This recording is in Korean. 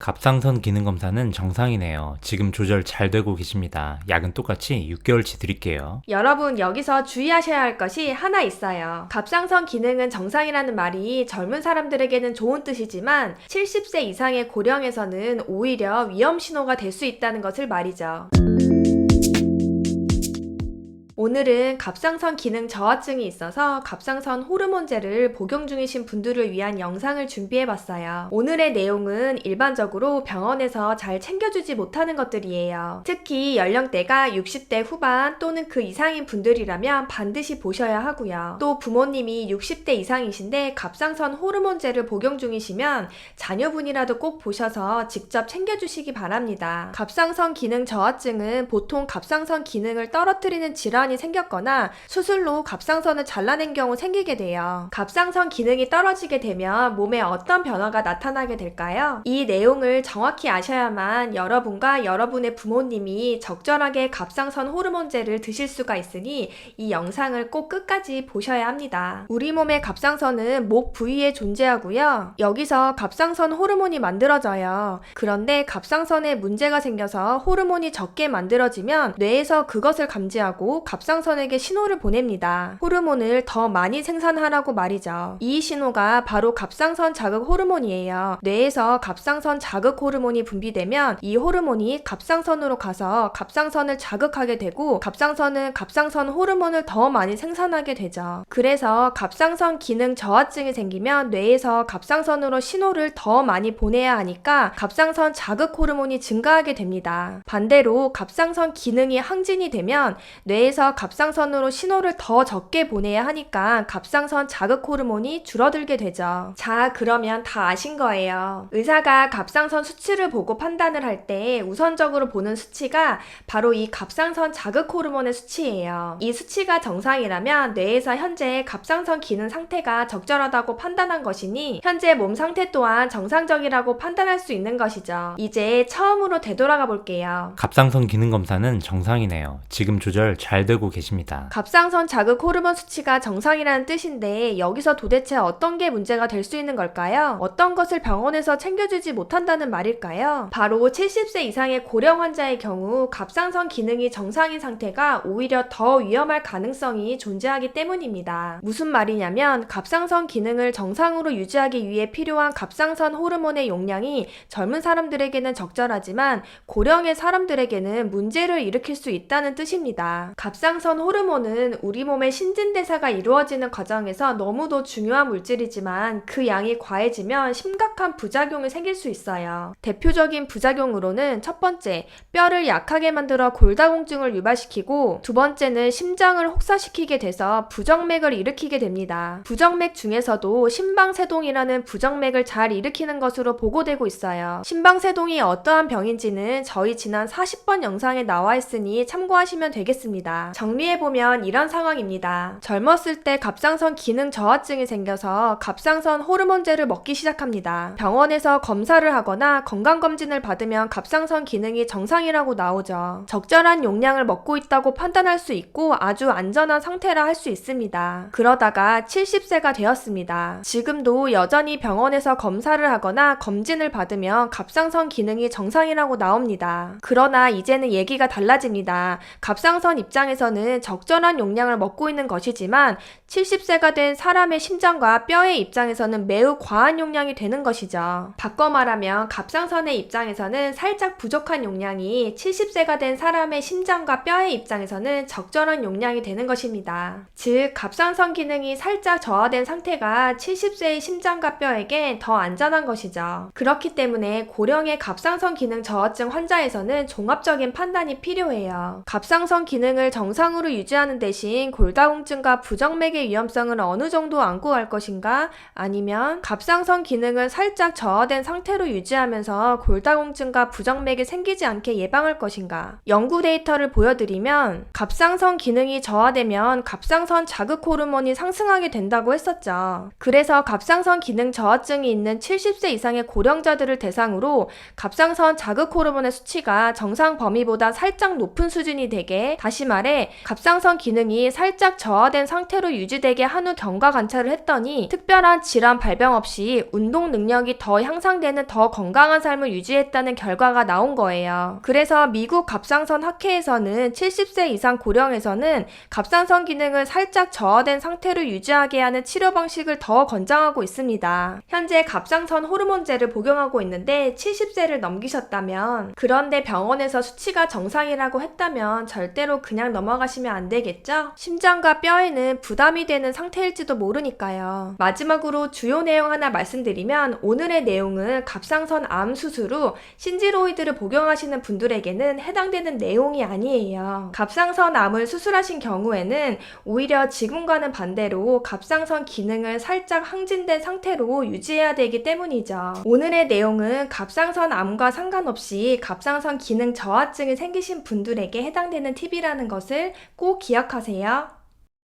갑상선 기능 검사는 정상이네요. 지금 조절 잘 되고 계십니다. 약은 똑같이 6개월치 드릴게요. 여러분 여기서 주의하셔야 할 것이 하나 있어요. 갑상선 기능은 정상이라는 말이 젊은 사람들에게는 좋은 뜻이지만 70세 이상의 고령에서는 오히려 위험 신호가 될 수 있다는 것을 말이죠. 오늘은 갑상선 기능 저하증이 있어서 갑상선 호르몬제를 복용 중이신 분들을 위한 영상을 준비해 봤어요. 오늘의 내용은 일반적으로 병원에서 잘 챙겨주지 못하는 것들이에요. 특히 연령대가 60대 후반 또는 그 이상인 분들이라면 반드시 보셔야 하고요. 또 부모님이 60대 이상이신데 갑상선 호르몬제를 복용 중이시면 자녀분이라도 꼭 보셔서 직접 챙겨주시기 바랍니다. 갑상선 기능 저하증은 보통 갑상선 기능을 떨어뜨리는 질환 이 생겼거나 수술로 갑상선을 잘라낸 경우 생기게 돼요. 갑상선 기능이 떨어지게 되면 몸에 어떤 변화가 나타나게 될까요? 이 내용을 정확히 아셔야만 여러분과 여러분의 부모님이 적절하게 갑상선 호르몬제를 드실 수가 있으니 이 영상을 꼭 끝까지 보셔야 합니다. 우리 몸의 갑상선은 목 부위에 존재하고요. 여기서 갑상선 호르몬이 만들어져요. 그런데 갑상선에 문제가 생겨서 호르몬이 적게 만들어지면 뇌에서 그것을 감지하고 갑 상선에게 신호를 보냅니다. 호르몬을 더 많이 생산하라고 말이죠. 이 신호가 바로 갑상선 자극 호르몬이에요. 뇌에서 갑상선 자극 호르몬이 분비되면 이 호르몬이 갑상선으로 가서 갑상선을 자극하게 되고 갑상선은 갑상선 호르몬을 더 많이 생산하게 되죠. 그래서 갑상선 기능 저하증이 생기면 뇌에서 갑상선으로 신호를 더 많이 보내야 하니까 갑상선 자극 호르몬이 증가하게 됩니다. 반대로 갑상선 기능이 항진이 되면 뇌에서 갑상선으로 신호를 더 적게 보내야 하니까 갑상선 자극 호르몬이 줄어들게 되죠. 자, 그러면 다 아신 거예요. 의사가 갑상선 수치를 보고 판단을 할 때 우선적으로 보는 수치가 바로 이 갑상선 자극 호르몬의 수치예요. 이 수치가 정상이라면 뇌에서 현재 갑상선 기능 상태가 적절하다고 판단한 것이니 현재 몸 상태 또한 정상적이라고 판단할 수 있는 것이죠. 이제 처음으로 되돌아가 볼게요. 갑상선 기능 검사는 정상이네요. 지금 조절 잘 되고 계십니다. 갑상선 자극 호르몬 수치가 정상이라는 뜻인데 여기서 도대체 어떤 게 문제가 될 수 있는 걸까요? 어떤 것을 병원에서 챙겨주지 못한다는 말일까요? 바로 70세 이상의 고령 환자의 경우 갑상선 기능이 정상인 상태가 오히려 더 위험할 가능성이 존재하기 때문입니다. 무슨 말이냐면 갑상선 기능을 정상으로 유지하기 위해 필요한 갑상선 호르몬의 용량이 젊은 사람들에게는 적절하지만 고령의 사람들에게는 문제를 일으킬 수 있다는 뜻입니다. 갑상 선 호르몬은 우리 몸의 신진대사가 이루어지는 과정에서 너무도 중요한 물질이지만 그 양이 과해지면 심각한 부작용이 생길 수 있어요. 대표적인 부작용으로는 첫 번째, 뼈를 약하게 만들어 골다공증을 유발시키고 두 번째는 심장을 혹사시키게 돼서 부정맥을 일으키게 됩니다. 부정맥 중에서도 심방세동이라는 부정맥을 잘 일으키는 것으로 보고되고 있어요. 심방세동이 어떠한 병인지는 저희 지난 40번 영상에 나와 있으니 참고하시면 되겠습니다. 정리해보면 이런 상황입니다. 젊었을 때 갑상선 기능 저하증이 생겨서 갑상선 호르몬제를 먹기 시작합니다. 병원에서 검사를 하거나 건강검진을 받으면 갑상선 기능이 정상이라고 나오죠. 적절한 용량을 먹고 있다고 판단할 수 있고 아주 안전한 상태라 할 수 있습니다. 그러다가 70세가 되었습니다. 지금도 여전히 병원에서 검사를 하거나 검진을 받으면 갑상선 기능이 정상이라고 나옵니다. 그러나 이제는 얘기가 달라집니다. 갑상선 입장에서 는 적절한 용량을 먹고 있는 것이지만 70세가 된 사람의 심장과 뼈의 입장에서는 매우 과한 용량이 되는 것이죠. 바꿔 말하면 갑상선의 입장에서는 살짝 부족한 용량이 70세가 된 사람의 심장과 뼈의 입장에서는 적절한 용량이 되는 것입니다. 즉, 갑상선 기능이 살짝 저하된 상태가 70세의 심장과 뼈에게 더 안전한 것이죠. 그렇기 때문에 고령의 갑상선 기능 저하증 환자에서는 종합적인 판단이 필요해요. 갑상선 기능을 정상 으로 유지하는 대신 골다공증과 부정맥의 위험성을 어느 정도 안고 갈 것인가? 아니면 갑상선 기능을 살짝 저하된 상태로 유지하면서 골다공증과 부정맥이 생기지 않게 예방할 것인가? 연구 데이터를 보여드리면 갑상선 기능이 저하되면 갑상선 자극 호르몬이 상승하게 된다고 했었죠. 그래서 갑상선 기능 저하증이 있는 70세 이상의 고령자들을 대상으로 갑상선 자극 호르몬의 수치가 정상 범위보다 살짝 높은 수준이 되게 다시 말해 갑상선 기능이 살짝 저하된 상태로 유지되게 한 후 경과 관찰을 했더니 특별한 질환 발병 없이 운동 능력이 더 향상되는 더 건강한 삶을 유지했다는 결과가 나온 거예요. 그래서 미국 갑상선 학회에서는 70세 이상 고령에서는 갑상선 기능을 살짝 저하된 상태로 유지하게 하는 치료 방식을 더 권장하고 있습니다. 현재 갑상선 호르몬제를 복용하고 있는데 70세를 넘기셨다면 그런데 병원에서 수치가 정상이라고 했다면 절대로 그냥 넘어 가시면 안 되겠죠? 심장과 뼈에는 부담이 되는 상태일지도 모르니까요. 마지막으로 주요 내용 하나 말씀드리면 오늘의 내용은 갑상선 암 수술 후 신지로이드를 복용하시는 분들에게는 해당되는 내용이 아니에요. 갑상선 암을 수술하신 경우에는 오히려 지금과는 반대로 갑상선 기능을 살짝 항진된 상태로 유지해야 되기 때문이죠. 오늘의 내용은 갑상선 암과 상관없이 갑상선 기능 저하증이 생기신 분들에게 해당되는 팁이라는 것을 꼭 기억하세요.